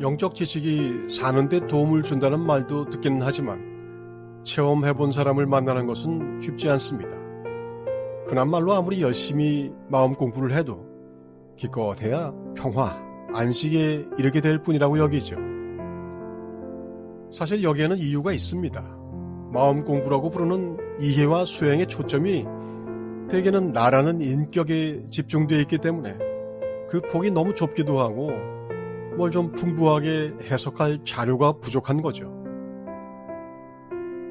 영적 지식이 사는데 도움을 준다는 말도 듣기는 하지만 체험해본 사람을 만나는 것은 쉽지 않습니다. 흔한 말로 아무리 열심히 마음 공부를 해도 기껏해야 평화, 안식에 이르게 될 뿐이라고 여기죠. 사실 여기에는 이유가 있습니다. 마음 공부라고 부르는 이해와 수행의 초점이 대개는 나라는 인격에 집중되어 있기 때문에 그 폭이 너무 좁기도 하고 뭘 좀 풍부하게 해석할 자료가 부족한 거죠.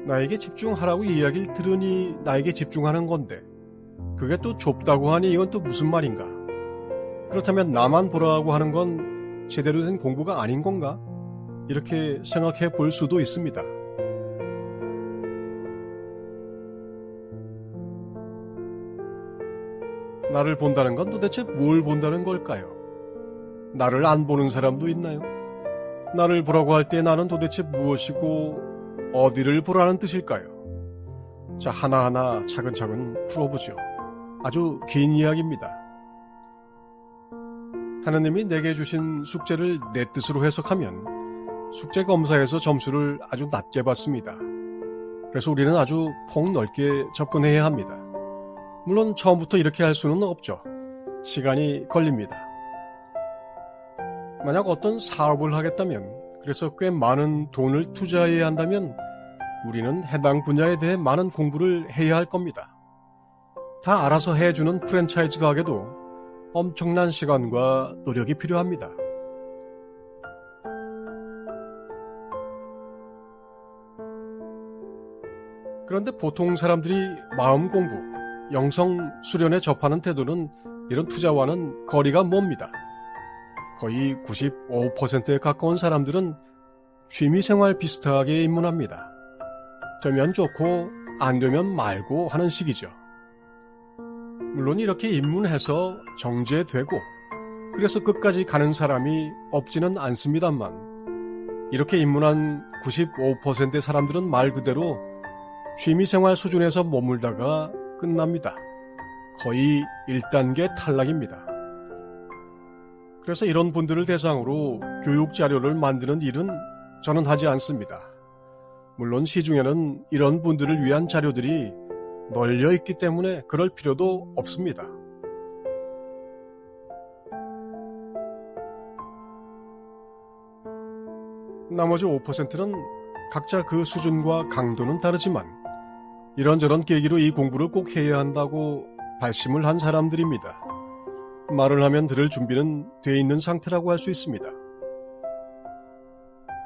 나에게 집중하라고 이야기를 들으니 나에게 집중하는 건데 그게 또 좁다고 하니 이건 또 무슨 말인가? 그렇다면 나만 보라고 하는 건 제대로 된 공부가 아닌 건가? 이렇게 생각해 볼 수도 있습니다. 나를 본다는 건 도대체 뭘 본다는 걸까요? 나를 안 보는 사람도 있나요? 나를 보라고 할 때 나는 도대체 무엇이고 어디를 보라는 뜻일까요? 자, 하나하나 차근차근 풀어보죠. 아주 긴 이야기입니다. 하나님이 내게 주신 숙제를 내 뜻으로 해석하면 숙제 검사에서 점수를 아주 낮게 받습니다. 그래서 우리는 아주 폭넓게 접근해야 합니다. 물론 처음부터 이렇게 할 수는 없죠. 시간이 걸립니다. 만약 어떤 사업을 하겠다면, 그래서 꽤 많은 돈을 투자해야 한다면, 우리는 해당 분야에 대해 많은 공부를 해야 할 겁니다. 다 알아서 해주는 프랜차이즈 가게도 엄청난 시간과 노력이 필요합니다. 그런데 보통 사람들이 마음 공부, 영성 수련에 접하는 태도는 이런 투자와는 거리가 멉니다. 거의 95%에 가까운 사람들은 취미생활 비슷하게 입문합니다. 되면 좋고 안 되면 말고 하는 식이죠. 물론 이렇게 입문해서 정제되고 그래서 끝까지 가는 사람이 없지는 않습니다만 이렇게 입문한 95%의 사람들은 말 그대로 취미생활 수준에서 머물다가 끝납니다. 거의 1단계 탈락입니다. 그래서 이런 분들을 대상으로 교육 자료를 만드는 일은 저는 하지 않습니다. 물론 시중에는 이런 분들을 위한 자료들이 널려 있기 때문에 그럴 필요도 없습니다. 나머지 5%는 각자 그 수준과 강도는 다르지만 이런저런 계기로 이 공부를 꼭 해야 한다고 발심을 한 사람들입니다. 말을 하면 들을 준비는 돼 있는 상태라고 할 수 있습니다.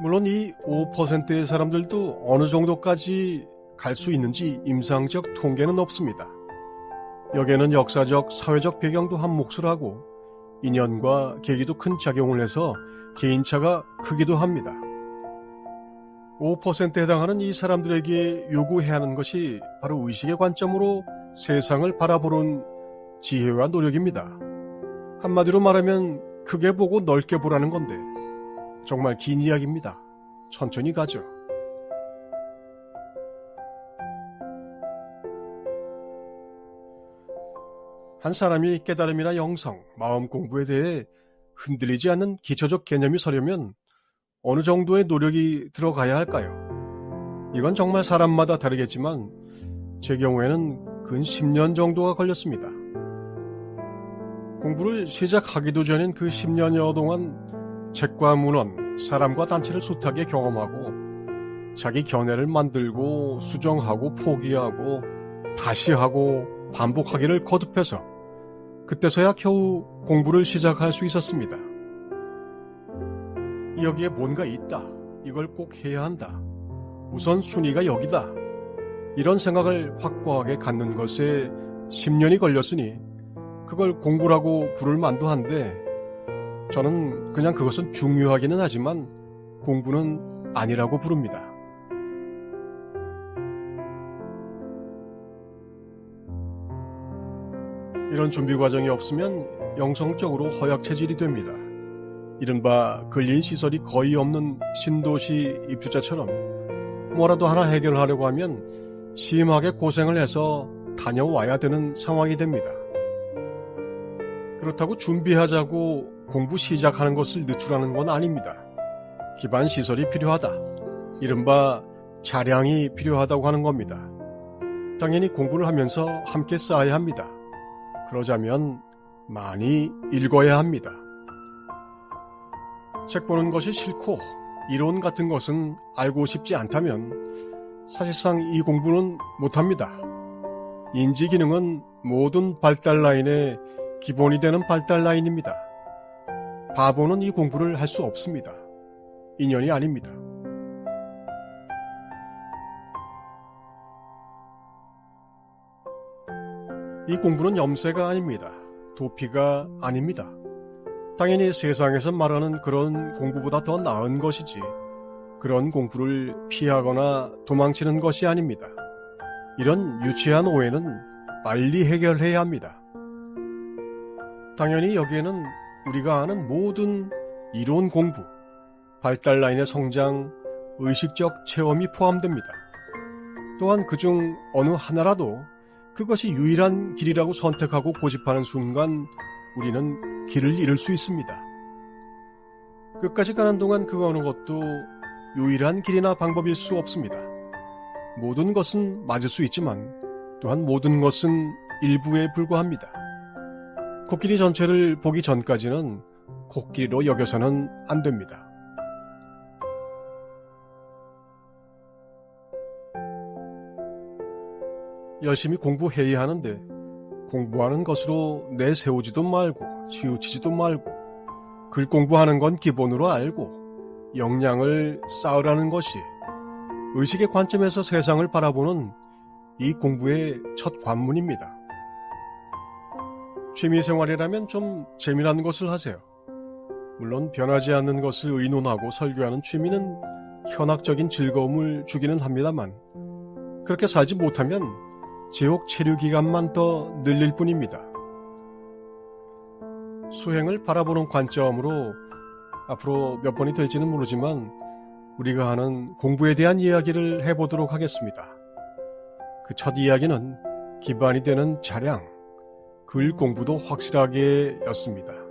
물론 이 5%의 사람들도 어느 정도까지 갈 수 있는지 임상적 통계는 없습니다. 여기에는 역사적, 사회적 배경도 한 몫을 하고 인연과 계기도 큰 작용을 해서 개인차가 크기도 합니다. 5%에 해당하는 이 사람들에게 요구해야 하는 것이 바로 의식의 관점으로 세상을 바라보는 지혜와 노력입니다. 한마디로 말하면 크게 보고 넓게 보라는 건데 정말 긴 이야기입니다. 천천히 가죠. 한 사람이 깨달음이나 영성, 마음 공부에 대해 흔들리지 않는 기초적 개념이 서려면 어느 정도의 노력이 들어가야 할까요? 이건 정말 사람마다 다르겠지만 제 경우에는 근 10년 정도가 걸렸습니다. 공부를 시작하기도 전인 그 10년여 동안 책과 문헌, 사람과 단체를 숱하게 경험하고 자기 견해를 만들고 수정하고 포기하고 다시 하고 반복하기를 거듭해서 그때서야 겨우 공부를 시작할 수 있었습니다. 여기에 뭔가 있다. 이걸 꼭 해야 한다. 우선 순위가 여기다. 이런 생각을 확고하게 갖는 것에 10년이 걸렸으니 그걸 공부라고 부를 만도 한데 저는 그냥 그것은 중요하기는 하지만 공부는 아니라고 부릅니다. 이런 준비 과정이 없으면 영성적으로 허약 체질이 됩니다. 이른바 근린 시설이 거의 없는 신도시 입주자처럼 뭐라도 하나 해결하려고 하면 심하게 고생을 해서 다녀와야 되는 상황이 됩니다. 그렇다고 준비하자고 공부 시작하는 것을 늦추라는 건 아닙니다. 기반 시설이 필요하다. 이른바 차량이 필요하다고 하는 겁니다. 당연히 공부를 하면서 함께 쌓아야 합니다. 그러자면 많이 읽어야 합니다. 책 보는 것이 싫고 이론 같은 것은 알고 싶지 않다면 사실상 이 공부는 못합니다. 인지 기능은 모든 발달 라인의 기본이 되는 발달 라인입니다. 바보는 이 공부를 할 수 없습니다. 인연이 아닙니다. 이 공부는 염세가 아닙니다. 도피가 아닙니다. 당연히 세상에서 말하는 그런 공부보다 더 나은 것이지 그런 공부를 피하거나 도망치는 것이 아닙니다. 이런 유치한 오해는 빨리 해결해야 합니다. 당연히 여기에는 우리가 아는 모든 이론 공부, 발달 라인의 성장, 의식적 체험이 포함됩니다. 또한 그중 어느 하나라도 그것이 유일한 길이라고 선택하고 고집하는 순간 우리는 길을 잃을 수 있습니다. 끝까지 가는 동안 그 어느 것도 유일한 길이나 방법일 수 없습니다. 모든 것은 맞을 수 있지만 또한 모든 것은 일부에 불과합니다. 코끼리 전체를 보기 전까지는 코끼리로 여겨서는 안 됩니다. 열심히 공부해야 하는데 공부하는 것으로 내세우지도 말고 치우치지도 말고 글 공부하는 건 기본으로 알고 역량을 쌓으라는 것이 의식의 관점에서 세상을 바라보는 이 공부의 첫 관문입니다. 취미생활이라면 좀 재미난 것을 하세요. 물론 변하지 않는 것을 의논하고 설교하는 취미는 현학적인 즐거움을 주기는 합니다만 그렇게 살지 못하면 지옥 체류 기간만 더 늘릴 뿐입니다. 수행을 바라보는 관점으로 앞으로 몇 번이 될지는 모르지만 우리가 하는 공부에 대한 이야기를 해보도록 하겠습니다. 그 첫 이야기는 기반이 되는 자량, 글 공부도 확실하게 였습니다.